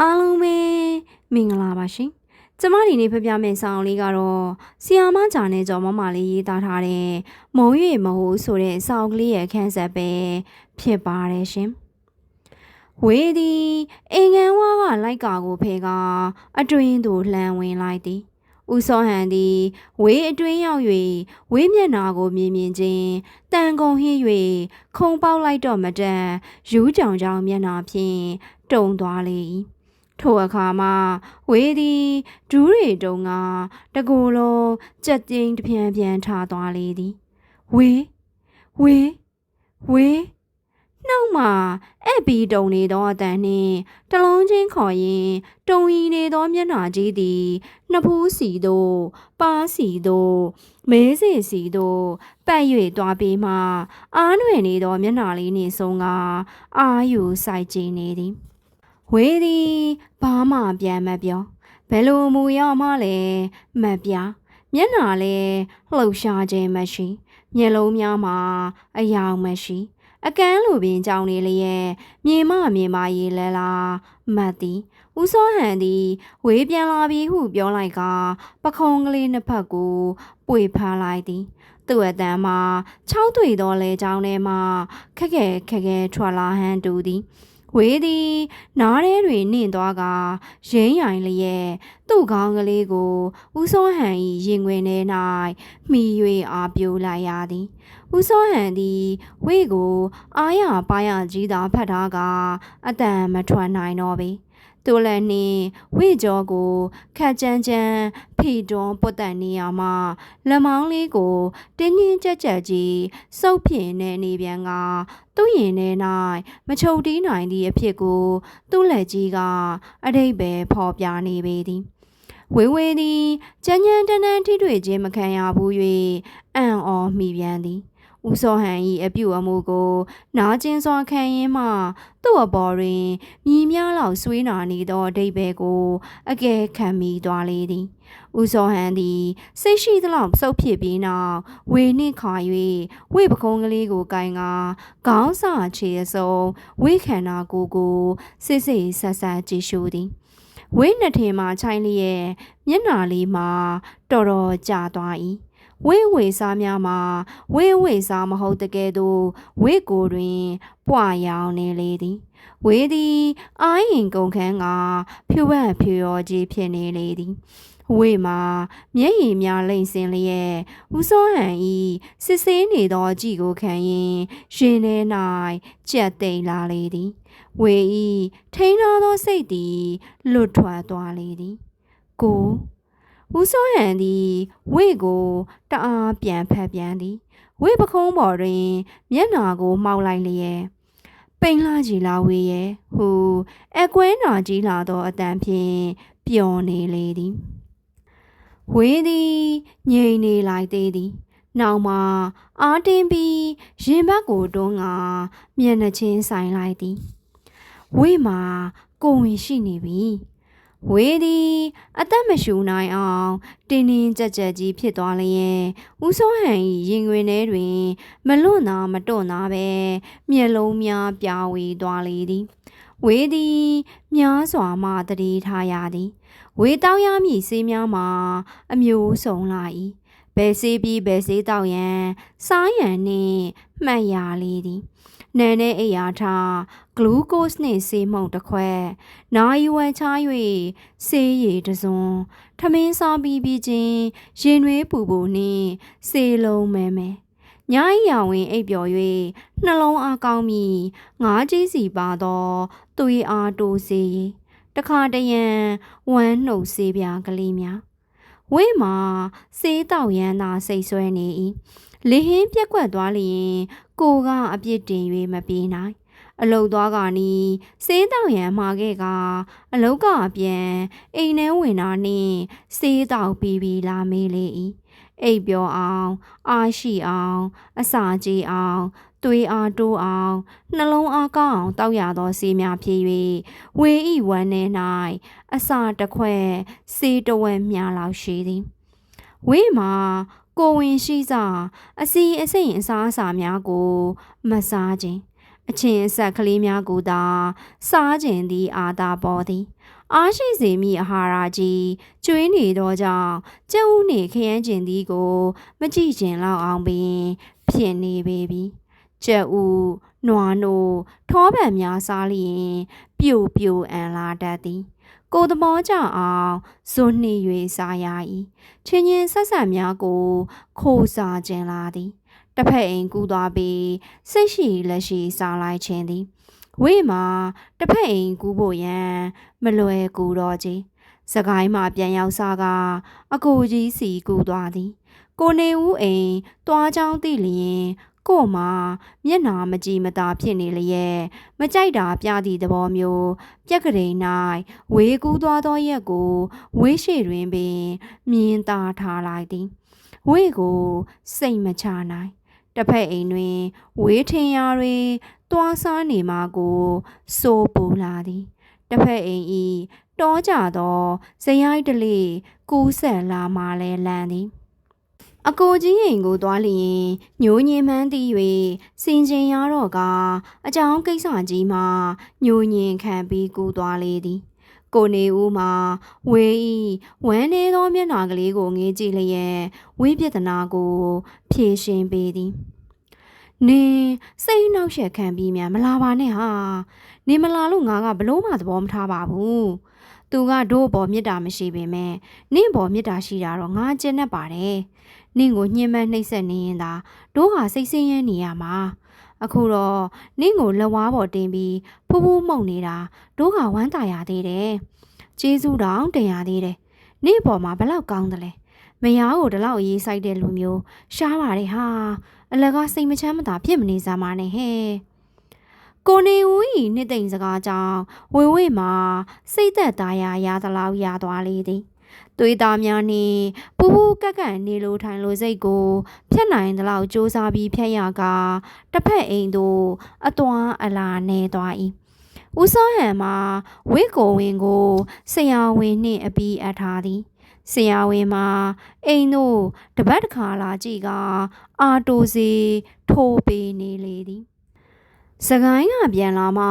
အားလုံးပဲမင်္ဂလာပါရှင်ကျမဒီနေ့ဖပြမယ့်ဆောင်းလေးကတော့ဆီယာမဂျာနဲ့ကျော်မမလေးရေးသားထားတဲ့မုံရွေမဟုတ်ဆိုတဲ့ဆောင်းကလေးရဲ့ခန်းဆက်ပဲဖြစ်ပါတယ်ရှင်ဝေးသည်အင်ငန်ဝါကလိုက်ကာကိုဖဲကအတွင်းသို့လှမ်းဝင်လိုက်သည်ဦးစောဟန်သည်ဝေးအတွင်းရောက်၍ဝေးမျက်နာကိုမြင်မြင်ချင်းတန်ကုန်ဟင်း၍ခုံပေါက်လိုက်တော့မတန်ယူးကြောင်ကြောင်မျက်နာဖြင့်တုံသွားလေ၏ ထိုအခါမှဝေးသည်ဒူးရီတုံကတကိုယ်လုံးကြက်သိန်းတစ်ပြန်ပြန်ထားသွားလေသည်ဝေးဝေးဝေးနှောက်မှအဲ့ဘီတုံနေသောအတန်နှင့်တလုံးချင်းခေါ်ရင်တုံရီနေသောမျက်နှာကြီးသည်နှစ်ဖူးစီသို့ပါးစီသို့မဲစီစီသို့ပတ်၍သွားပြီးမှအားနွယ်နေသောမျက်နှာလေးနှင့်ဆုံးကအာယူဆိုင်ကြည့်နေသည် ဝေးသည်ဘာမှပြန်မပြောဘယ်လိုမူရမှလည်းမပြမျက်နှာလည်းလှုပ်ရှားခြင်းမရှိမျက်လုံးများမှာအယောင်မရှိအကန်းလိုပင်ကြောင်နေလျက်မြေမမြေမရေလဲလာမတ်သည်ဦးစောဟန်သည်ဝေးပြန်လာပြီဟုပြောလိုက်ကပခုံးကလေးနှစ်ဖက်ကိုပွေဖမ်းလိုက်သည်သူ့အတန်းမှာ၆တွေ့သောလဲကြောင်းထဲမှခက်ခဲခက်ခဲထွက်လာဟန်တူသည် ဝေးသည်နားထဲတွင်နှင့်သွားကရင်းရိုင်လျက်သူ့ခေါင်းကလေးကိုဦးစောဟန်၏ရင်ခွင်ထဲ၌မှီ၍အားပြိုလိုက်ရသည်ဦးစောဟန်သည်ဝေးကို အားရပါရကြီးသာဖတ်ထားကအတန်မထွက်နိုင်တော့ပေ သူလည်းနှင်းဝေကြောကိုခက်ကြမ်းကြမ်းဖိတွန်းပုတ်တန်နေရမှလက်မောင်းလေးကိုတင်းတင်းကြက်ကြက်ကြီးစုပ်ဖြင်နေနေပြန်ကသူ့ရင်ထဲ၌မချုပ်တီးနိုင်သည့်အဖြစ်ကို သူ့လက်ကြီးကအတိတ်ပဲဖော်ပြနေပေသည်ဝေဝေသည်ကြမ်းကြမ်းတန်းတန်းထိတွေ့ခြင်းမခံရဘူး၍အံ့ဩမိပြန်သည် ဦးစောဟန်၏အပြုအမူကို နာကျင်စွာခံရင်းမှသူ့အပေါ်တွင်မြည်များလောက်ဆွေးနာနေသောအတိတ်ပဲကိုအကဲခံမိသွားလေသည်ဦးစောဟန်သည် စိတ်ရှိသလောက်စုပ်ဖြစ်ပြီးနောက်ဝေနှင့်ခါ၍ဝေပကုံးကလေးကိုကင်ကခေါင်းစာခြေအစုံဝေခန္ဓာကိုယ်ကိုစစ်စစ်ဆက်ဆက်ကြည့်ရှုသည်ဝိနှစ်ထင်မှချိုင်းလျက်မျက်နာလေးမှာတော်တော်ကြာသွား၏ ဝိဝေစားများမှာဝိဝေစားမဟုတ်တကယ်သို့ဝိကိုတွင်ပွာရောင်နေလေသည်ဝေသည်အာရင်ကုန်ခန်းကဖြူဝက်ဖြူရောကြီးဖြစ်နေလေသည်ဝေမှာမျက်ရည်များလိမ့်စင်လျက်ဦးစောဟန်ဤစစ်ဆေးနေသောကြည်ကိုခံရင်ရင်ထဲ၌ကြက်သိမ်းလာလေသည်ဝေဤထိန်းတော်သောစိတ်သည်လွတ်ထွက်သွားလေသည်ကို ဦးစောဟန်သည်ဝေကိုတအားပြန်ဖက်ပြန်သည်ဝေပခုံးပေါ်တွင် မျက်နာကိုမှောက်လိုက်လျက်ပိန်လာကြီးလာဝေရဲ့ဟူအကွဲနာကြီးလာသောအတန်ဖြင့်ပျော်နေလေသည်ဝေသည်ငြိမ်နေလိုက်သေးသည်နောက်မှအာတင်းပြီးရင်ဘတ်ကိုတွန်းကမျက်နှချင်းဆိုင်လိုက်သည်ဝေမှာကိုဝင်ရှိနေပြီ ဝေသည်အသက်မရှူနိုင်အောင်တင်းတင်းကြပ်ကြပ်ကြီးဖြစ်သွားလျင်ဦးစိုးဟန်၏ရင်တွင်ထဲတွင် မလွတ်နာမတွန့်နာပဲမျက်လုံးများပြာဝေသွားလေသည်ဝေသည်များစွာမှတတိထားရသည် ဝေတောင်းရမည်ဆေးများမှာ အမျိုးစုံလာ၏ဘယ်ဆေးပြီးဘယ်ဆေးတောက်ရန်စားရန်နှင့်မှတ်ရလေသည်နန်တဲ့အိယာထား ဂလူးကို့စ်နှင့်ဆေးမှုန်တစ်ခွက်နာယီဝမ်ချ၍ဆေးရည်တစ်စုံထမင်းစားပြီးပြီးချင်းရင်နွေးပူပူနှင့်ဆေးလုံးမဲမဲညအိယာဝင်အိပ်ပျော်၍နှလုံးအားကောင်းမိငါးကြီးစီပါသောသွေးအားတိုးစေးတခါတရံဝမ်းနှုတ်ဆေးပြားကလေးများဝိမှာဆေးတောက်ရန်သာစိတ်ဆွဲနေ၏လေဟင်းပြက်ကွက်သွားလျင်ကိုကအပြစ်တင်၍မပြေးနိုင် အလုတ်သွားကနီးစေးတောက်ရန်မှာခဲ့ကအလုတ်ကအပြန်အိမ်ထဲဝင်တာနှင့်စေးတောက်ပြီးပြီးလာမေးလေ၏အိပ်ပြောအောင်အားရှိအောင်အစာကြီးအောင်သွေးအားတိုးအောင်နှလုံးအားကောင်းအောင်တောက်ရသောဆေးများဖြစ်၍ဝေဤဝမ်းထဲ၌အစာတစ်ခွက်ဆေးတဝက်မြလောက်ရှိသည်ဝေးမှာကိုဝင်ရှိစာအစီအစိမ်အစားအစာများကို မစားခြင်း အချင်းအဆက်ကလေးများကိုသာစားခြင်းသည်အာသာပေါ်သည်အားရှိစေမိအာဟာရကြီးကျွေးနေသောကြောင့်ကျုပ်နှင့်ခရမ်းကျင်သည်ကို မကြည့်ကျင်လောက်အောင်ပင်ဖြစ်နေပေပြီကျက်ဥနွားနို့ထောပံများစားလျင်ပြိုပြိုအန်လာတတ်သည်ကိုယ်သဘောကျအောင်ဇွတ်နှီ၍စားရ၏ချင်းချင်းဆက်ဆက်များကိုခိုးစားခြင်းလာသည် တစ်ဖက်အိမ်ကူးသွားပြီးစိတ်ရှိလက်ရှိစားလိုက်ခြင်းသည်ဝေးမှာတစ်ဖက်အိမ်ကူးဖို့ရန်မလွယ်ကူတော့ကြီးစကိုင်းမှာပြန်ရောက်စားကအကိုကြီးစီကူးသွားသည် ကိုနေဦးအိမ်တွားချောင်းသိလျင်ကို့မှာမျက်နာမကြည်မသာဖြစ်နေလျက်မကြိုက်တာပြသည့်သဘောမျိုး ပြက်ကလေး၌ဝေးကူးသွားသောရက်ကိုဝေးရှိတွင်ပင် မြင်သာထားလိုက်သည်ဝေးကိုစိတ်မချနိုင် တစ်ဖက်အိမ်တွင် ဝေးထင်ရာတွေတွားစားနေမှာကိုစိုးပူလာသည်တစ်ဖက်အိမ်ဤတောကြသောဇရိုက်တလေကူးဆက်လာမှလဲလန်းသည်အကိုကြီးအိမ်ကိုသွားလျင်ညိုညင်မှန်းသိ၍စင်ကျင်ရတော့ကအကြောင်းကိစ္စကြီးမှညိုညင်ခံပြီးကူသွားလေသည် ကိုနေဦးမှာဝေးဤဝမ်းနေသောမျက်နှာကလေးကိုငေးကြည့်လျက်ဝိပဿနာကို ဖြေရှင်းပေးသည်နင်စိတ်နှောက်ယှက်ခံပြီးများမလာပါနဲ့ဟာနင်မလာလို့ငါကဘလို့မှသဘောမထားပါဘူးသူကတို့ဘောမေတ္တာမရှိပေမဲ့နင့်ဘောမေတ္တာရှိတာတော့ငါကျင့်တတ်ပါတယ်နင့်ကိုညှဉ်းပန်းနှိပ်စက်နေရင်သာတို့ဟာစိတ်ဆင်းရဲနေရမှာ အခုတော့နင့်ကိုလက်ဝါးပေါ်တင်ပြီးဖူးဖူးမှုန်နေတာတို့ကဝမ်းသာရသေးတယ်ကျေးဇူးတောင်တင်ရသေးတယ်နင့်ဘောမှာဘလောက်ကောင်းတယ်လဲမယားကိုဒီလောက်ရေးဆိုင်တဲ့လူမျိုးရှားပါတယ်ဟာအလကားစိတ်မချမ်းမသာဖြစ်မနေစမ်းပါနဲ့ဟဲ့ကိုနေဦးဤနှစ်သိမ့်စကားကြောင့်ဝေဝေမှာစိတ်သက်သားရရသလောက်ရသွားလေသည် သွေးသားများနှင့်ပူပူကက်ကက်နေလိုထိုင်လိုစိတ်ကိုဖြတ်နိုင်သလောက်စူးစမ်းပြီးဖြတ်ရကာတစ်ဖက်အိမ်သို့အသွမ်းအလာနေသွား၏ဦးစောဟန်မှာဝိကိုဝင်ကိုဆရာဝန်နှင့်အပီးအပ်ထားသည်ဆရာဝန်မှာအိမ်တို့တပတ်တစ်ခါလာကြည့်ကအာတိုစီထိုးပေးနေလေသည်စကိုင်းကပြန်လာမှ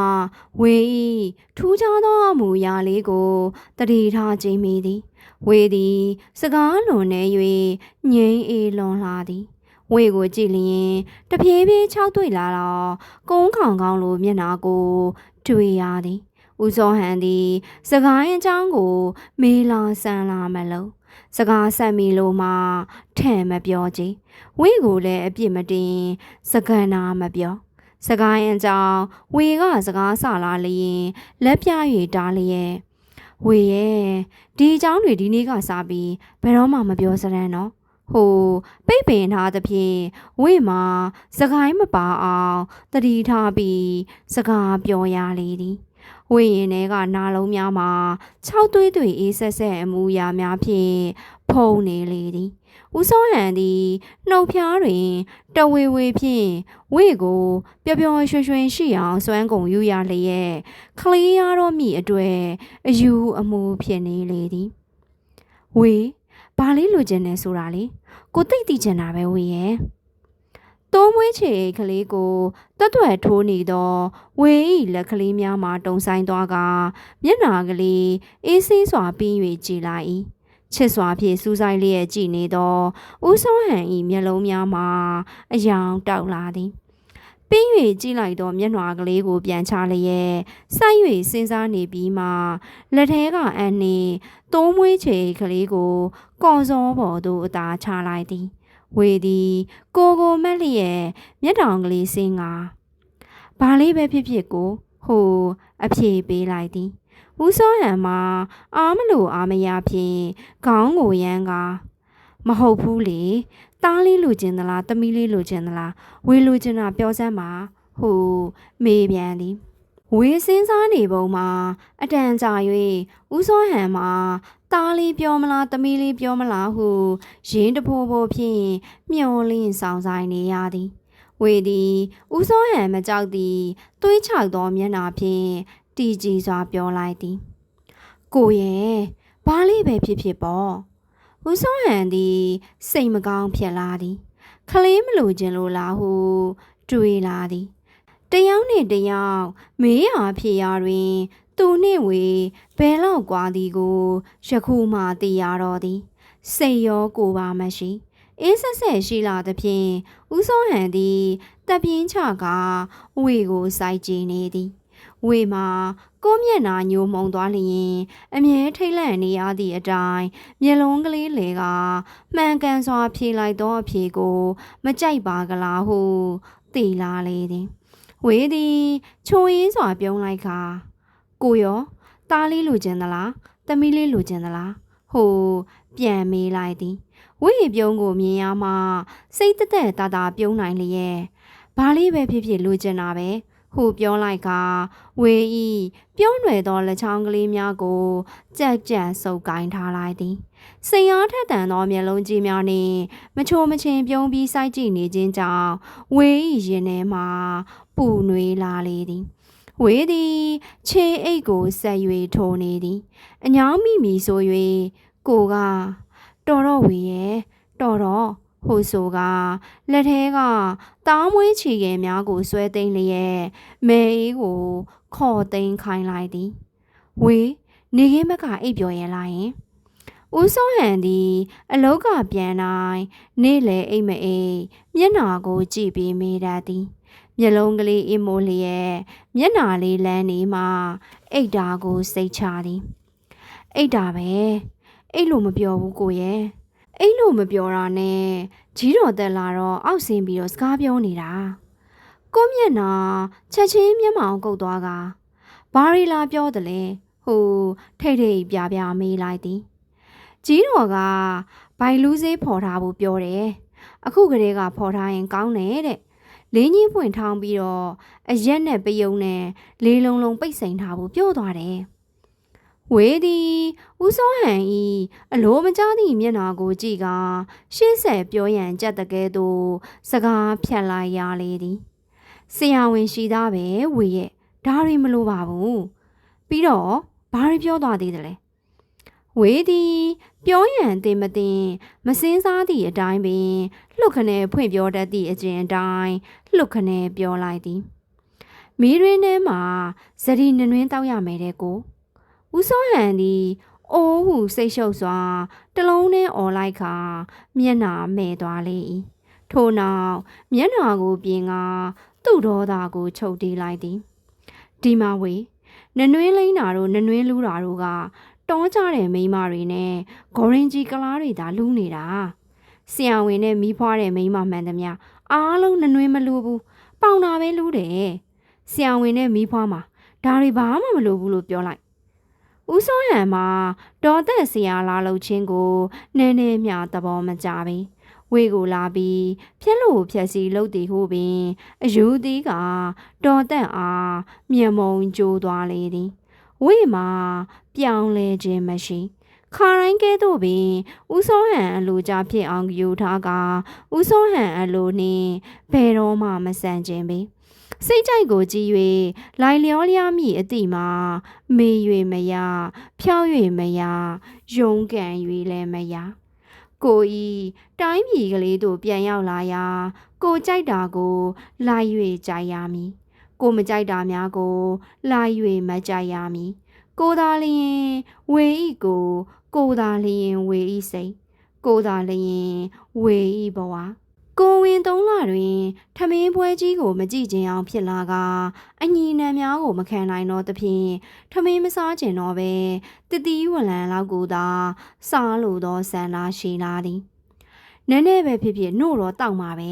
ဝေဤထူးခြားသောအမူအရာလေးကိုတတိထားခြင်းမိသည် ဝေသည် စကားလွန်နေ၍ငိမ့်အေးလွန်လာသည်ဝေကိုကြည့်လျင်တပြေးပြေးခြောက်တွေ့လာတော့ကုန်းခေါင်ကောင်းလိုမျက်နာကိုတွေ့ရသည်ဦးစောဟန်သည် စကိုင်းအကြောင်းကို မေးလာဆန်းလာမလို့စကားဆက်မီလို့မှထဲ့မပြောကြည်ဝေကိုလည်းအပြစ်မတင် စကန်နာမပြောစကိုင်းအကြောင်းဝေကစကားဆလာလျင်လက်ပြ၍တားလျက် ဝေရဲ့ဒီအကြောင်းတွေဒီနေ့ကစားပြီးဘယ်တော့မှမပြောစရမ်းနော်ဟိုပိတ်ပင်ထားသဖြင့်ဝိမှာစကိုင်းမပါအောင်တတိထားပြီးစကားပြောရလေသည် ဝိရင်ထဲကနာလုံးများမှာ6သွေးသွေးအေးဆက်ဆက်အမူအရာများဖြင့်ဖုံနေလေသည်ဦးစောဟန်သည်နှုတ်ဖျားတွင်တဝေဝေဖြင့်ဝိကိုပျော်ပျော်ရွှင်ရွှင်ရှိအောင်စွမ်းကုန်ယူရလျက်ခလေးရတော့မိအတွေ့အယူအမူဖြစ်နေလေသည်ဝေဘာလေးလိုချင်နေဆိုတာလေကိုသိသိချင်တာပဲဝေရဲ့ သုံးမွေးချေကလေးကိုတွတ်တွယ်ထိုးနေသောဝေဤလက်ကလေးများမှတုံဆိုင်သွားကမျက်နာကလေးအေးဆေးစွာပြီး၍ကြည်လိုက်၏ချစ်စွာဖြင့်စူးစိုက်လျက်ကြည်နေသောဦးစောဟန်ဤမျက်လုံးများမှာအယောင်တောက်လာသည်ပင်း၍ကြည့်လိုက်သောမျက်နှာကလေးကိုပြန်ချလျက်စိုက်၍စဉ်းစားနေပြီးမှလက်ထဲကအန်နှင့်သုံးမွေးချေကလေးကိုကော်စောပေါ်သို့အသာချလိုက်သည် ဝေသည် ကိုကိုမက်လျက်မျက်တောင်ကလေးစင်းကဘာလေးပဲဖြစ်ဖြစ်ကိုဟိုအဖြေပေးလိုက်သည်ဦးစောဟန်မှာအားမလို့အားမရဖြင့်ခေါင်းကိုရမ်းကမဟုတ်ဘူးလေတားလေးလိုချင်သလားသမီးလေးလိုချင်သလားဝေလိုချင်တာပြောစမ်းပါဟိုမေးပြန်သည် ဝေစင်းစားနေပုံမှာ အတန်ကြာ၍ဦးစောဟန်မှာတားလေးပြောမလားသမီးလေးပြောမလားဟုရင်းတဖိုးဖိုးဖြင့်မျောလင်းဆောင်ဆိုင်နေရသည်ဝေသည်ဦးစောဟန်မကြောက်သည်သွေးချောက်သောမျက်နှာဖြင့်တီကြည်စွာပြောလိုက်သည်ကိုရဲ့ဘာလေးပဲဖြစ်ဖြစ်ပေါ့ဦးစောဟန်သည် စိတ်မကောင်းဖြစ်လာသည် ခလေးမလိုခြင်းလို့လားဟုတွေးလာသည် တယောက်နဲ့တယောက်မေးဟာဖြေရာတွင် သူနှင့်ဝေဘဲလောက်ကွာသည်ကိုယခုမှသိရတော်သည်စိတ်ရောကိုယ်ပါမရှိအင်းဆက်ဆက်ရှိလာသည်ဖြင့်ဦးစောဟန်သည်တပ်ပြင်းချကဝေကိုစိုက်ကြည့်နေသည်ဝေမှာကိုမျက်နာညိုမုံသွားလျင်အမြဲထိတ်လန့်နေရသည့်အတိုင်းမျက်လုံးကလေးလေကမှန်ကန်စွာဖြေလိုက်သောအဖြေကို မကြိုက်ပါကလားဟုသိလာလေသည်။ ဝေသည်ချိုရင်းစွာပြုံးလိုက်ခါကိုရောသားလေးလိုချင်သလားသမီးလေးလိုချင်သလားဟိုပြန်မေးလိုက်သည်ဝေပြုံးကိုမြင်ရမှစိတ်သက်သက်တာတာပြုံးနိုင်လျက်ဘာလေးပဲဖြစ်ဖြစ်လိုချင်တာပဲဟုပြောလိုက်ကဝေဤပြုံးနွယ်သောလက်ချောင်းကလေးများကိုကြက်ကြက်ဆုပ်ကိုင်းထားလိုက်သည် စိန်အားထက်သန်သောမျက်လုံးကြီးများနှင့်မချိုမချင်ပြုံးပြီးစိုက်ကြည့်နေခြင်းကြောင့်ဝေဤရင်ထဲမှပူနွေးလာလေသည်ဝေသည်ခြေအိတ်ကိုဆက်၍ထိုးနေသည်အညောင်းမိမိဆို၍ကိုကတော်တော့ဝေရဲ့တော်တော့ဟိုဆိုကလက်ထဲကတားမွေးချီငယ်များကိုဆွဲသိမ်းလျက်မဲအေးကိုခေါ်သိမ်းခိုင်းလိုက်သည်ဝေနေခင်းဘက်ကအိပ်ပျော်ရင်လာရင် ဦးစောဟန်သည် အလောက်ကပြန်တိုင်းနေ့လေအိမ်မအိမ်မျက်နာကိုကြည့်ပြီးမေးတတ်သည်မျက်လုံးကလေးအမိုးလျက်မျက်နာလေးလန်းနေမှအိတ်တာကိုစိတ်ချသည်အိတ်တာပဲအိတ်လို့မပြောဘူးကိုရဲ့အိတ်လို့မပြောတာနဲ့ကြီးတော်တက်လာတော့အောက်ဆင်းပြီးတော့စကားပြောနေတာကိုမျက်နာချက်ချင်းမျက်မှောင်ကုတ်သွားကဘာရီလာပြောတယ်လဲဟိုထိတ်ထိတ်ပြပြမေးလိုက်သည် ကြီးတော်ကဘိုင်လူးစေးဖော်ထားဖို့ပြောတယ်အခုကလေးကဖော်ထားရင်ကောင်းတယ်တဲ့လင်းကြီးပွင့်ထောင်းပြီးတော့အရက်နဲ့ပယုံနဲ့လေးလုံးလုံးပိတ်စိန်ထားဖို့ပြောသွားတယ်ဝေသည်ဦးစောဟန်ဤအလိုမကြားသည့်မျက်နာကိုကြည့်ကရှေ့ဆက်ပြောရန်ကြက်တကဲသို့စကားဖြတ်လိုက်ရလေသည်ဆရာဝန်ရှိသားပဲဝေရဲ့ဒါရီမလိုပါဘူးပြီးတော့ဘာတွေပြောသွားသေးတယ်လဲ ဝေသည်ပြောရန်တင်မတင်မစင်းစားသည့်အတိုင်းပင်လှုပ်ခနဲဖွင့်ပြောတတ်သည့်အကျင့်အတိုင်းလှုပ်ခနဲပြောလိုက်သည်မီးရင်းထဲမှာဇရီနနွင်းတောက်ရမယ်တဲ့ကိုဦးစောဟန်သည်အိုးဟုစိတ်ရှုပ်စွာတလုံးနဲ့អော်လိုက်ခါမျက်နာမဲ့သွားလေ၏ထို့နောက်မျက်နာကိုပြင်ကသူ့ဒေါသကိုချုပ်တီးလိုက်သည်ဒီမှာဝေနနွင်းလိမ့်တာတို့နနွင်းလူတာတို့က တောကြတဲ့မိန်းမတွေနဲ့ဂေါရင်ကြီးကလားတွေသာလူးနေတာဆရာဝန်နဲ့မိဖွားတဲ့မိန်းမမှန်သမျှအားလုံးနနွင်းမလူဘူးပေါင်တာပဲလူးတယ်ဆရာဝန်နဲ့မိဖွားမှာဒါတွေဘာမှမလိုဘူးလို့ပြောလိုက်ဦးစောဟန်မှာဒေါ်သက်ဆရာလာလို့ချင်းကိုနည်းနည်းမျှသဘောမကျပင်ဝေကိုလာပြီးဖြက်လို့ဖြက်စီလှုပ်တည်ဟုပင်အယူသည်ကတော်တက်အားမျက်မုံကြိုးသွားလေသည် ဝေမှာပြောင်းလဲခြင်းမရှိခါရိုင်းကဲသို့ပင်ဦးစောဟန်အလိုကြဖြစ်အောင်ယူထားကဦးစောဟန်အလိုနှင့်ဘယ်တော့မှမဆန်ခြင်းပင်စိတ်ကြိုက်ကိုကြည်၍လိုင်လျောလျားမိအတိမှာမေ၍မရဖြောင်း၍မရယုံကန်၍လည်းမရကိုဤတိုင်းပြည်ကလေးတို့ပြန်ရောက်လာရာကိုကြိုက်တာကိုလိုက်၍ကြိုက်ရမည် ကိုမကြိုက်တာများကိုလိုက်၍မကြိုက်ရမည်ကိုသာလျင်ဝေဤကို ကိုသာလျင်ဝေဤစိတ်ကိုသာလျင်ဝေဤဘဝကိုဝင်သုံးလတွင်ထမင်းပွဲကြီးကိုမကြည့်ခြင်းအောင်ဖြစ်လာကအညီနံများကိုမခံနိုင်တော့သဖြင့်ထမင်းမစားကျင်တော့ပဲတတိဝလံလောက်ကိုသာစားလိုသောဆန္ဒရှိလာသည်နည်းနည်းပဲဖြစ်ဖြစ်နှုတ်တော့တောက်မှာပဲ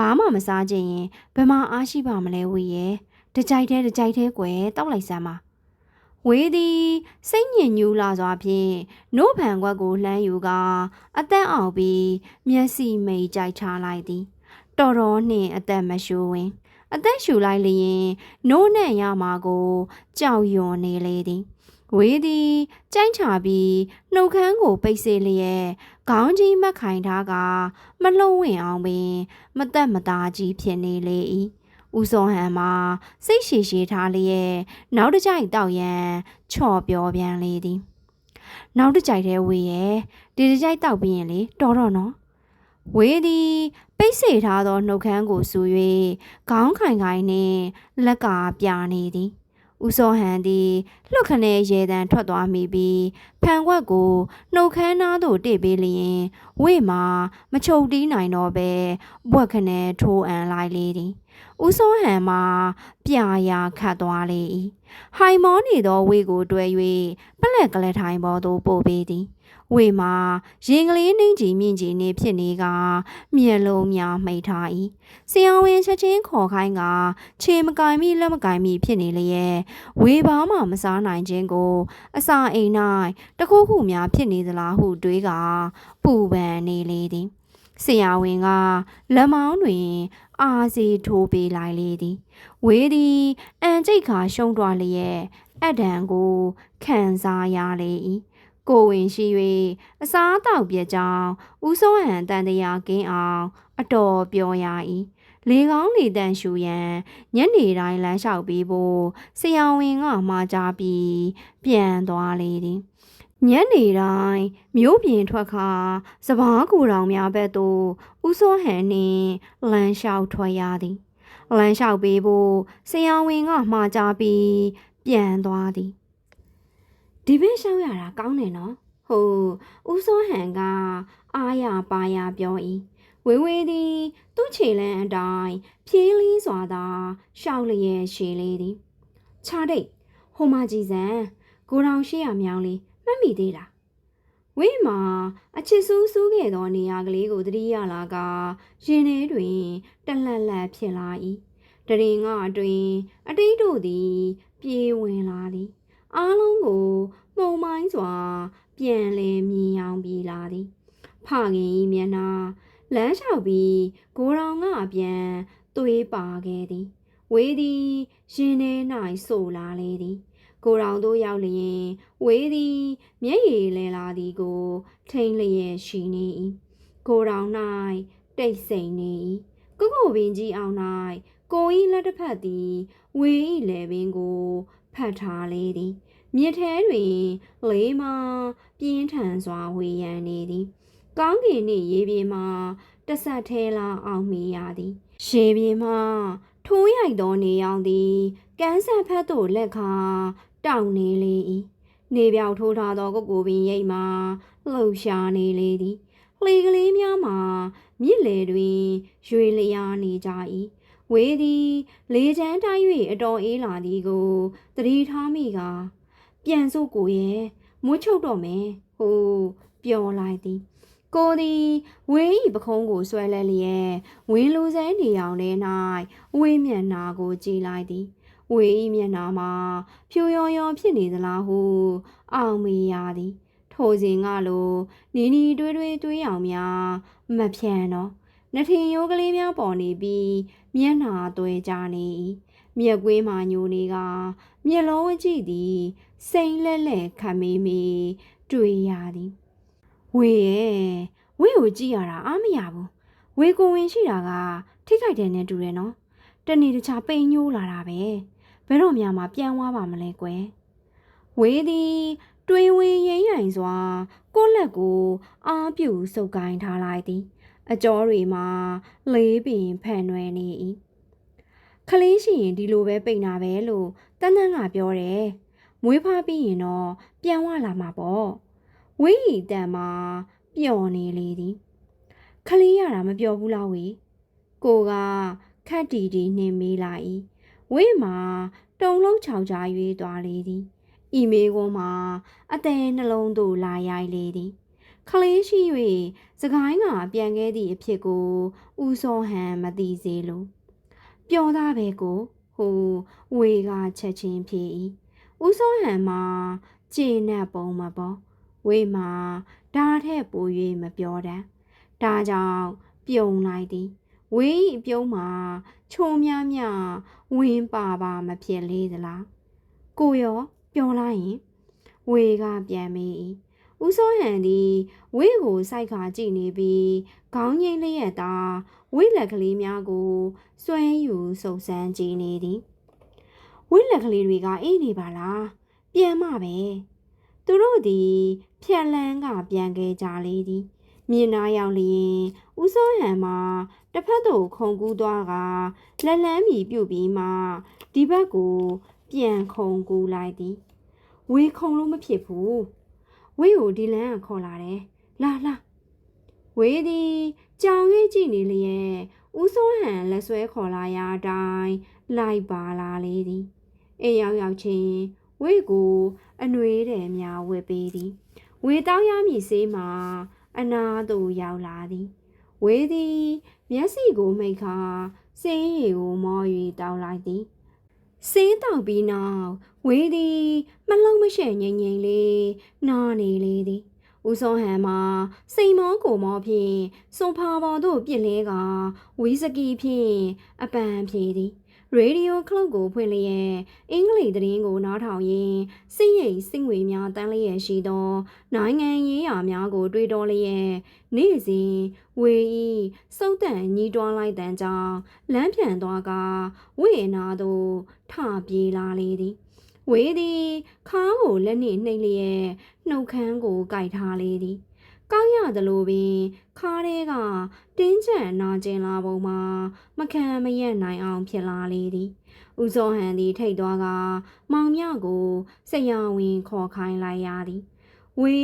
ဘာမှမစားခြင်းရင်ဘယ်မှာအားရှိပါမလဲဝေရဲ့တကြိုက်သေးတကြိုက်သေးကွယ်တောက်လိုက်စမ်းပါဝေသည်စိတ်ညစ်ညူးလာစွာဖြင့်နို့ဖန်ခွက်ကိုလှမ်းယူကာအသက်အောင်ပြီးမျက်စိမိတ်ကြိုက်ချလိုက်သည်တော်တော်နှင့်အသက်မရှူဝင် အသက်ရှူလိုက်လျင်နို့နဲ့ရမှာကိုကြောက်ရွံ့နေလေသည်ဝေသည်ကြိုင်းချပြီးနှုတ်ခမ်းကိုပိတ်စေလျက် ခေါင်းကြီးမက်ခိုင်ထားကမလှုံ့ဝင်အောင်ပင်မသက်မသားကြီးဖြစ်နေလေ၏ဦးစောဟန်မှာစိတ်ရှည်ရှည်ထားလျက်နောက်တစ်ကြိုက်တောက်ရန်ချော့ပြောပြန်လေသည်နောက်တစ်ကြိုက်တည်းဝေရဲ့ဒီတစ်ကြိုက်တောက်ပြီးရင်လေတော်တော့နော်ဝေသည်ပိတ်စေထားသောနှုတ်ခမ်းကိုဆူ၍ခေါင်းခိုင်ခိုင်နှင့်လက်ကပြနေသည် ဦးစောဟန်သည်လှုပ်ခနဲရေတံထွက်သွားမိပြီးဖန်ခွက်ကိုနှုတ်ခမ်းနားသို့တိပေးလျင်ဝေ့မှာမချုပ်တီးနိုင်တော့ပဲဘွက်ခနဲထိုးအန်လိုက်လေသည်ဦးစောဟန်မှာပြာရာခတ်သွားလေ၏ဟိုင်မောနေသောဝေကိုတွဲ၍ပလက်ကလေးထိုင်ပေါ်သို့ပို့ပေးသည် ဝေမှာရင်ကလေးနှင်းကြီးမြင့်ကြီးနေဖြစ်နေကမျက်လုံးများမှိတ်ထား၏ဆရာဝန်ချက်ချင်းခေါ်ခိုင်းကခြေမကင်မိလက်မကင်မိဖြစ်နေလျက်ဝေဘာမှမစားနိုင်ခြင်းကို အစာအိမ်၌တခုခုများဖြစ်နေသလားဟုတွေးကပူပန်နေလေသည်ဆရာဝန်ကလက်မောင်းတွင် အာစီထိုးပေးလိုက်လေသည်ဝေးသည်အန်ကျိတ်ခါရှုံးသွားလျက်အဒံကိုခံစားရလေ၏ ကိုဝင်ရှိ၍အစားအသောက်ပြကြောင်းဦးစိုးဟန်တန်တရားကင်းအောင် အတော်ပြောရ၏လေကောင်းလေတန်ရှူရန်ညနေတိုင်းလမ်းလျှောက်ပြီးဖို့ဆရာဝန်ကမှာကြားပြီးပြန်သွားလေသည်ညနေတိုင်းမြို့ပြင်ထွက်ခါစပားကူတော်များဘက်သို့ဦးစောဟန်နှင့်လမ်းလျှောက်ထွက်ရသည်လမ်းလျှောက်ပေးဖို့ဆရာဝန်ကမှာကြားပြီးပြန်သွားသည် ဒီဘက်လျှောက်ရတာကောင်းတယ်နော်ဟိုဦးစောဟန်ကအာရပါရပြော၏ဝေဝေသည်သူ့ခြေလန်းအတိုင်းဖြေးလင်းစွာသာရှောက်လျက်ရှည်လေသည်ခြားဒိတ်ဟိုမကြီးစံကိုတောင်ရှိရမြောင်းလေးမှတ်မိသေးလားဝိမာအချစ်ဆူးဆူးခဲ့သောနေရာကလေးကိုသတိရလာကရင်ထဲတွင်တလှက်လှက်ဖြစ်လာ၏တရင်ကအတွင် အတိတ်တို့သည် ပြေးဝင်လာသည် အားလုံးကိုမှုံမိုင်းစွာ ပြန်လဲမြင်အောင်ပြီးလာသည်ဖခင်၏မျက်နှာလမ်းလျှောက်ပြီးကိုရောင်ကအပြန်သွေးပါခဲ့သည်ဝေးသည်ရင်ထဲ၌ဆိုလာလေသည်ကိုရောင်တို့ရောက်လျင်ဝေးသည်မျက်ရည်လဲလာသည်ကို ထိန်လျက်ရှိနေ၏ကိုရောင်၌တိတ်ဆိတ်နေ၏ကုကုပင်ကြီးအောင်၌ကိုဤလက်တစ်ဖက်သည်ဝေဤလေပင်ကို ဖတ်ထားလေသည်မြစ်ထဲတွင်လေးမပြင်းထန်စွာဝေယံနေသည်ကောင်းကင်နှင့်ရေပြင်မှာတဆက်ထဲလာအောင်မိရသည်ရေပြင်မှာထိုးရိုက်သောနေရောင်သည်ကန်းဆက်ဖက်သို့လက်ခါတောက်နေလေ၏နေပြောင်ထိုးထားသောကုတ်ကိုပင်ရိပ်မှာလှုပ်ရှားနေလေသည်လှေကလေးများမှာမြစ်လေတွင်ရွေလျားနေကြ၏ ဝေးသည်လေချမ်းတိုင်း၍အတော်အေးလာသည်ကိုသတိထားမိကပြန်စို့ကိုရဲ့မွှချုပ်တော့မယ်ဟိုပျော်လိုက်သည်ကိုသည်ဝင်းဤပခုံးကိုဆွဲလဲလျက်ဝင်းလူစဲနေအောင်ထဲ၌ဝင်းမျက်နာကိုကြည်လိုက်သည်ဝေဤမျက်နာမှာဖြူရော်ရော်ဖြစ်နေသလားဟုအောင်မေးရသည်ထိုစဉ်ကလိုနီနီတွေးတွေးတွေးအောင်များမဖြန်တော့ နှထင်ရိုးကလေးများပေါ်နေပြီးမျက်နာသွဲကြနေ၏မြက်ကွေးမှညိုနေကမျက်လုံးကြည့်သည်စိန်လက်လက်ခံမေးမေးတွေ့ရသည်ဝေရဲ့ဝေကိုကြည့်ရတာအားမရဘူးဝေကိုဝင်ရှိတာကထိခိုက်တယ်နဲ့တူတယ်နော်တနေ့တခြားပိန်ညိုးလာတာပဲဘယ်တော့မှမပြန်သွားပါမလဲကွယ်ဝေသည်တွေးဝေရိမ့်ရိုင်စွာကိုယ့်လက်ကိုအားပြုစုပ်ကိုင်းထားလိုက်သည် အကျော်တွေမှာလေးပင်ဖန်ရွယ်နေ၏ခလေးရှိရင်ဒီလိုပဲပိန်တာပဲလို့တန်းတန်းကပြောတယ်မွေးဖားပြီးရင်တော့ပြန်ဝလာမှာပေါ့ဝိဟီတန်မှာပျော်နေလေသည်ခလေးရတာမပျော်ဘူးလားဝေကိုကခက်တီတီနှင်းမေးလာ၏ဝိမှာတုံလုံးချောင်ချ၍သွားလေသည်အီမေးကုန်းမှာအသေးနှလုံးသို့လာရိုက်လေသည် ခလေးရှိ၍စကိုင်းကပြန်ခဲ့သည့်အဖြစ်ကိုဦးစောဟန်မသိစေလိုပျော်သားပဲကိုဟိုဝေကချက်ချင်းဖြေ၏ဦးစောဟန်မှာကျေနပ်ပုံမပေါ်ဝေမှာဒါထက်ပို၍မပြောတတ်ဒါကြောင့်ပြုံလိုက်သည်ဝေးပြုံးမှာချုံများများဝင်းပါပါမဖြစ်လေသလားကိုရောပြောလိုက်ရင်ဝေကပြန်မေး၏ ဦးစောဟန်သည်ဝေးကိုစိုက်ခါကြည့်နေပြီးခေါင်းငိမ့်လျက်သာဝိလက်ကလေးများကိုစွဲယူစုံစမ်းကြည့်နေသည်ဝိလက်ကလေးတွေကအေးနေပါလားပြန်မပဲသူတို့သည်ဖြက်လန်းကပြန်ခဲ့ကြလေသည်မြင်နာရောက်လျင်ဦးစောဟန်မှာတစ်ဖက်သို့ခုန်ကူးသွားကလက်လန်းမီပြုတ်ပြီးမှဒီဘက်ကို ပြန်ခုန်ကူးလိုက်သည်ဝေခုန်လို့မဖြစ်ဘူး ဝေကိုဒီလန်းကခေါ်လာတယ်လာလာဝေသည်ကြောင်၍ကြည့်နေလျက်ဦးစောဟန်လက်ဆွဲခေါ်လာရာအတိုင်းလိုက်ပါလာလေသည်အိမ်ရောက်ရောက်ချင်းဝေကိုအနှွေးတယ်များဝတ်ပေးသည်ဝေတောင်းရမည်စေးမှာအနာသို့ရောက်လာသည်ဝေသည်မျက်စိကိုမိတ်ခါစင်းရည်ကိုမော၍တောင်းလိုက်သည် စင်းတောက်ပြီးနောက်ဝေသည်မလုံးမရှက်ငိမ့်ငိမ့်လေးနားနေလေသည်ဦးစောဟန်မှာစိန်မောကိုမောဖြင့်စွန်ဖာပေါ်သို့ပြစ်လဲကဝီစကီဖြင့်အပန်ဖြေသည် ရေဒီယိုခလုတ်ကိုဖွင့်လျက်အင်္ဂလိပ်သတင်းကိုနားထောင်ရင်းစိတ်ရိပ်စိတ်ငွေများတန်းလျက်ရှိသော နိုင်ငံရေးရာများကို တွေးတောလျက်နေ့စဉ်ဝေဤစုံတန်ညီးတွားလိုက်တန်ကြောင့်လမ်းပြန်သွားကဝေနာသို့ထပြေးလာလေသည်ဝေသည်ခါးကိုလက်နှင့်နှိပ်လျက်နှုတ်ခမ်းကိုကိုက်ထားလေသည် ကောင်းရသလိုပင်ခါးထဲကတင်းကျပ်နာကျင်လာပုံမှာမခံမရက်နိုင်အောင်ဖြစ်လာလေသည်ဦးစောဟန်သည်ထိတ်သွားကမောင်မြကိုဆရာဝန်ခေါ်ခိုင်းလိုက်ရသည်ဝေ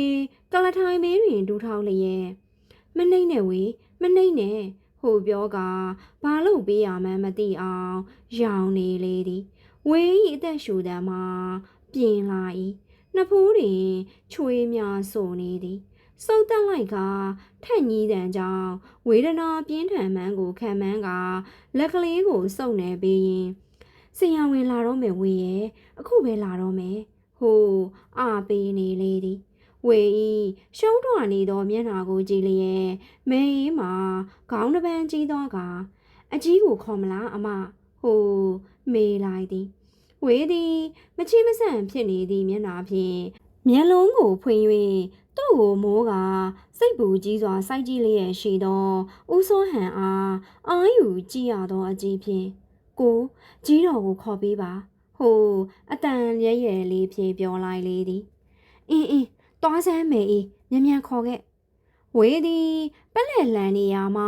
ကလထိုင်မေးတွင်ဒူးထောက်လျက်မနှိမ့်နဲ့ဝေမနှိမ့်နဲ့ဟိုပြောကဘာလို့ပေးရမှန်းမသိအောင်ရောင်နေလေသည်ဝေဤအသက်ရှူတမ်းမှာပြင်လာ၏နှစ်ဖူးတွင်ချွေးများဆိုနေသည် စုပ်တက်လိုက်ကထက်ကြီးတန်ကြောင့်ဝေဒနာပြင်းထန်မှန်းကိုခံမှန်းကလက်ကလေးကိုစုပ်နေပေးရင်ဆရာဝန်လာတော့မယ်ဝေရဲ့အခုပဲလာတော့မယ်ဟိုအာပေးနေလေသည်ဝေဤရှုံးထွာနေသောမျက်နှာကိုကြည့်လျက်မဲအေးမှာခေါင်းတစ်ပန်းကြီးသွားကအကြီးကိုခေါ်မလားအမဟိုမေးလိုက်သည်ဝေသည်မချိမဆန့်ဖြစ်နေသည့်မျက်နှာဖြင့်မျက်လုံးကိုဖွင့်၍ သူ့ကိုမိုးကစိတ်ပူကြီးစွာစိုက်ကြည့်လျက်ရှိသောဦးစောဟန်အားအာယူကြည့်ရသောအကြည့်ဖြင့်ကိုကြီးတော်ကိုခေါ်ပေးပါဟိုအတန်ရဲရဲလေးဖြေပြောလိုက်လေသည်အင်းအင်းသွားစမ်းမေအေးမြန်မြန်ခေါ်ခဲ့ဝေသည်ပက်လက်လန်နေရမှ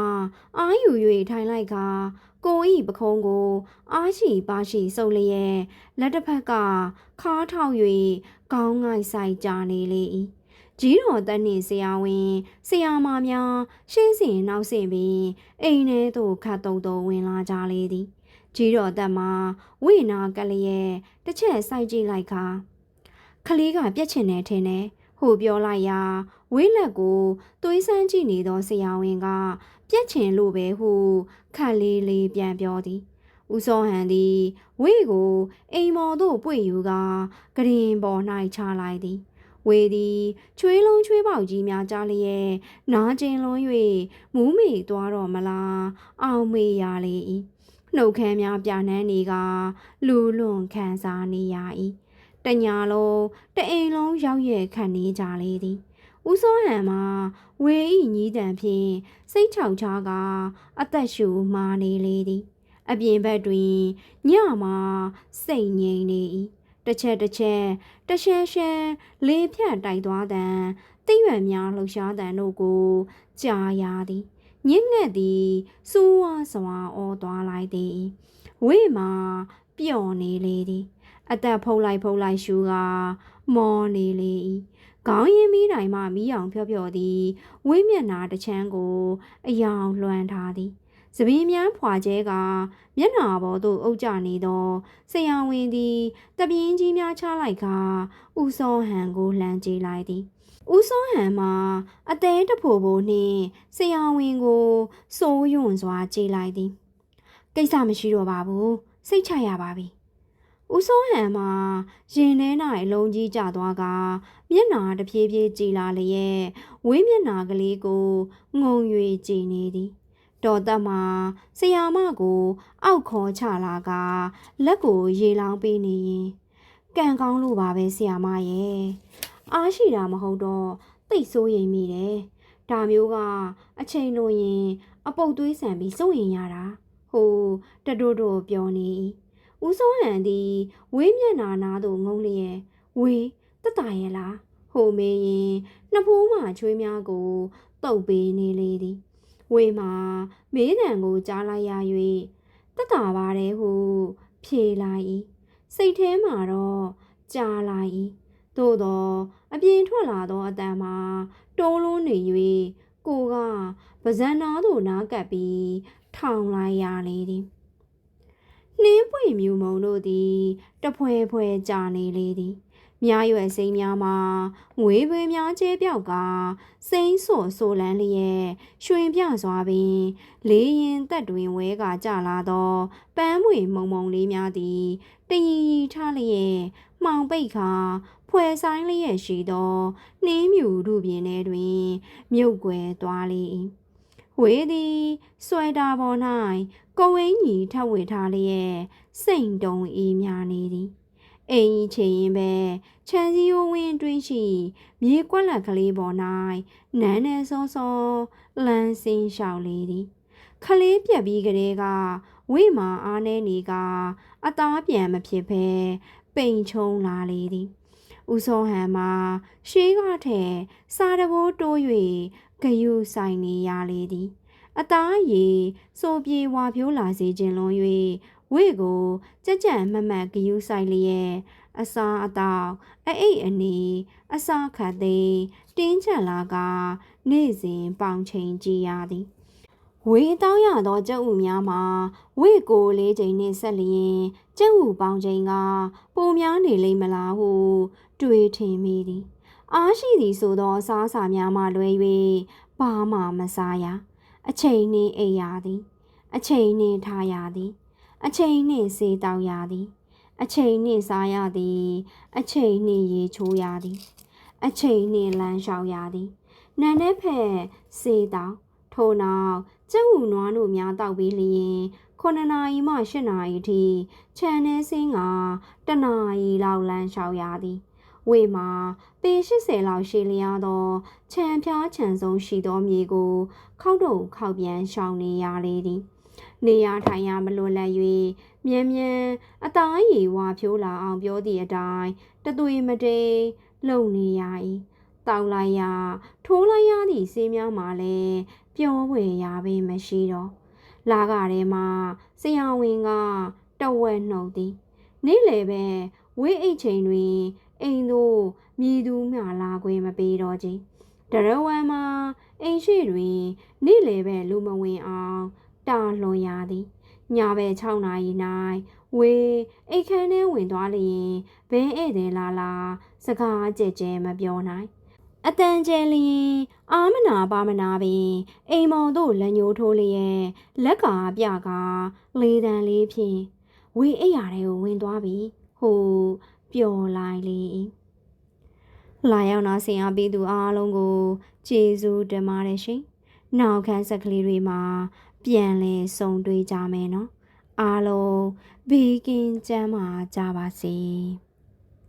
အာယူ၍ထိုင်လိုက်ကကိုဤပခုံးကို အားရှိပါရှိစုပ်လျက်လက်တစ်ဖက်ကခါးထောက်၍ကောင်းငိုက်ဆိုင်ကြနေလေ၏ ကြီးတော်တန်းနှင့်ဆရာဝန်ဆရာမများရှင်းစင်နောက်ဆင်ပြီးအိမ်ထဲသို့ခတ်တုံတုံဝင်လာကြလေသည်ကြီးတော်တက်မှာဝိနာကလေးရဲ့တစ်ချက်စိုက်ကြည့်လိုက်ခါခလေးကပြက်ချင်တယ်ထင်တယ်ဟိုပြောလိုက်ရာဝိလက်ကိုသွေးဆန်းကြည့်နေသောဆရာဝန်က ပြက်ချင်လို့ပဲဟုခက်လေးလေးပြန်ပြောသည်ဦးစောဟန်သည်ဝေကိုအိမ်မော်သို့ပွေယူကဂရင်ပေါ်၌ချလိုက်သည် ဝေသည်ချွေးလုံးချွေးပေါက်ကြီးများကြားလျက်နားကျင်လွန်း၍မူးမေသွားတော့မလားအောင်မေရလေ၏နှုတ်ခမ်းများပြနှန်းနေကလူလွန်ခံစားနေရ၏တညာလုံးတအိမ်လုံးရောက်ရဲ့ခံနေကြလေသည်ဦးစောဟန်မှာဝေဤညီးတံဖြင့်စိတ်ချောက်ချားကအသက်ရှူမာနေလေသည် အပြင်ဘက်တွင်ညမှာစိတ်ငြိမ်နေ၏ တစ်ချက်တစ်ချက်တရှမ်းရှမ်းလေးဖြတ်တိုက်သွားတံတိရွယ်များလှူရှားတံတို့ကိုကြာရသည်ညစ်ငက်သည်စူးဝါစွာအောသွားလိုက်သည်ဝေမှာပျော်နေလေသည်အသက်ဖုတ်လိုက်ဖုတ်လိုက်ရှူကမောနေလေ၏ခေါင်းရင်းမီးတိုင်မှမီးအောင်ဖြော့ဖြော့သည်ဝိမျက်နာတစ်ချမ်းကိုအယောင်လွှမ်းထားသည် စပင်းများဖွာကျဲကမျက်နှာပေါ်သို့အုပ်ကျနေသောဆရာဝန်သည်တပြင်းကြီးများချလိုက်ကဥစောဟန်ကိုလှမ်းကြည့်လိုက်သည်ဥစောဟန်မှာအသေးတဖို့ဖို့နှင့်ဆရာဝန်ကိုစိုးယွန့်စွာကြည့်လိုက်သည်ကိစ္စမရှိတော့ပါဘူးစိတ်ချရပါပြီဦးစိုးဟန်မှာရင်ထဲ၌အလုံးကြီးကျသွားကမျက်နာတဖြည်းဖြည်းကြည်လာလျက်ဝင်းမျက်နာကလေးကိုငုံ၍ကြည်နေသည် တော်သက်မှာဆရာမကိုအောက်ခေါ်ချလာကလက်ကိုရေလောင်းပေးနေရင်ကံကောင်းလို့ပါပဲဆရာမရဲ့အားရှိတာမဟုတ်တော့သိတ်ဆိုးရင်မိတယ်ဒါမျိုးကအချိန်လိုရင် အပုတ်သွေးဆန်ပြီးစိုးရင်ရတာဟိုတတိုးတိုးပြောနေ၏ဦးစောဟန်သည်ဝေးမျက်နာနာသို့ငုံလျက်ဝေးတတရဲ့လားဟိုမေးရင်နှစ်ဖိုးမှချွေးများကိုတုတ်ပေးနေလေသည် ဝေမှာမေးတံကိုကြားလိုက်ရ၍တက်တာပါတယ်ဟု ဖြေလိုက်၏စိတ်ထဲမှာတော့ကြားလိုက်၏သို့သောအပြင်ထွက်လာသောအတန်မှာတိုးလုံးနေ၍ကိုကပဇံနာသို့နားကပ်ပြီးထောင်လိုက်ရလေသည်နှင်းပွေမြူမုံတို့သည်တဖွဲဖွဲကြာနေလေသည် မြားရွယ်စိမ်းများမှာငွေပွေများကျဲပြောက်ကစိမ့်ဆော့ဆိုလန်းလျက်ရွှင်ပြစွာပင် လေးရင်သက်တွင်ဝဲကကြလာသောပန်းမွေမုံမုံလေးများသည်တရီရီထားလျက်မှောင်ပိတ်ခါဖွဲ့ဆိုင်လျက်ရှိသောနှင်းမြူတို့ပြင်ထဲတွင် မြုပ်ွယ်သွားလေ၏ဝေသည်ဆွဲတာပေါ်၌ကိုဝင်းကြီးထပ်ဝေထားလျက်စိတ်တုံအေးများနေသည် အိမ်ကြီးချင်ရင်ပဲခြံစည်းရိုးဝင်းတွင်းရှိ မြေကွက်လက်ကလေးပေါ်၌နန်းနယ်စောစောလမ်းစင်းလျှောက်လေသည်ခလေးပြက်ပြီးကလေးကဝိမာအားနေနေကအသားပြန်မဖြစ်ဘဲပိန်ချုံလာလေသည်ဦးစောဟန်မှာရှေးကားထဲစားတဘိုးတိုး၍ဂယုဆိုင်နေရလေသည်အသားရည်စိုးပြေဝါဖြိုးလာစေခြင်းလွန်၍ ဝိကိုကြက်ကြံမမတ်ဂယုဆိုင်လျက်အစာအသောက်အအိတ်အနီအစာခတ်သေးတင်းချန်လာက နေ့စဉ်ပေါင်ချိန်ကြည်ရသည်ဝေတောင်းရသောကြက်ဥများမှာဝေကိုလေးချိန်နှင့်ဆက်လျင်ကြက်ဥပေါင်းချိန်ကပုံများနေလိမ့်မလားဟု တွေးထင်မိသည်အားရှိသည်ဆိုသောအစားအစာများမှလွဲ၍ဘာမှမစားရအချိန်နှင့်အိပ်ရသည် အချိန်နှင့်ထားရသည် အချိန်နှင့်စေးတောက်ရသည် အချိန်နှင့်စားရသည် အချိန်နှင့်ရေချိုးရသည် အချိန်နှင့်လမ်းလျှောက်ရသည်နန်းတဲ့ဖက်စေးတောက်ထို့နောက်ကျက်ဥနွားတို့များတောက်ပြီးလျင်9နာရီမှ10နာရီထိခြံထဲဆင်းကတနာရီလောက်လမ်းလျှောက်ရသည်ဝေမှာပေ80လောက်ရှိလျားသောခြံဖျားခြံဆုံးရှိသောမြေကိုခောက်တုံခောက်ပြန်ရှောင်နေရလေသည် နေရထိုင်ရမလွတ်လပ်၍မြန်မြန်အသားရည်ဝါဖြိုးလာအောင်ပြောသည့်အတိုင်းတသွေမတိန်လုံနေရ၏တောက်လိုက်ရထိုးလိုက်ရသည့်ဆေးများမှာလည်းပြောဝယ်ရပင်မရှိတော့လာကထဲမှာဆရာဝန်ကတဝက်နှုတ်သည်နေ့လေပဲဝိအိတ်ချိန်တွင်အိမ်သို့မြည်သူမျှလာခွင့်မပေးတော့ကြတရဝံမှာအိမ်ရှိတွင်နေ့လေပဲလူမဝင်အောင် တာလွန်ရသည်ညဘက်6နာရီ၌ဝေအိတ်ခမ်းထဲဝင်သွားလျင်ဘဲဧည့်သည်လာလာ စကားကြဲကြဲမပြောနိုင်အတန်ကျဲလျင်အာမနာပါမနာပင်အိမ်မောင်တို့လက်ညှိုးထိုးလျက်လက်ကပြကလေးတန်လေးဖြင့်ဝေအိတ်ရတဲ့ကိုဝင်သွားပြီဟိုပျော်လိုက်လေလာရောက်နာဆင်အားပေးသူအားလုံးကိုကျေးဇူးတင်ပါတယ်ရှင်နောက်ခန်းဆက်ကလေးတွေမှာ ပြန်လည်ဆုံတွေ့ကြမယ်နော်အားလုံးဘေးကင်းကျန်းမာကြပါစေ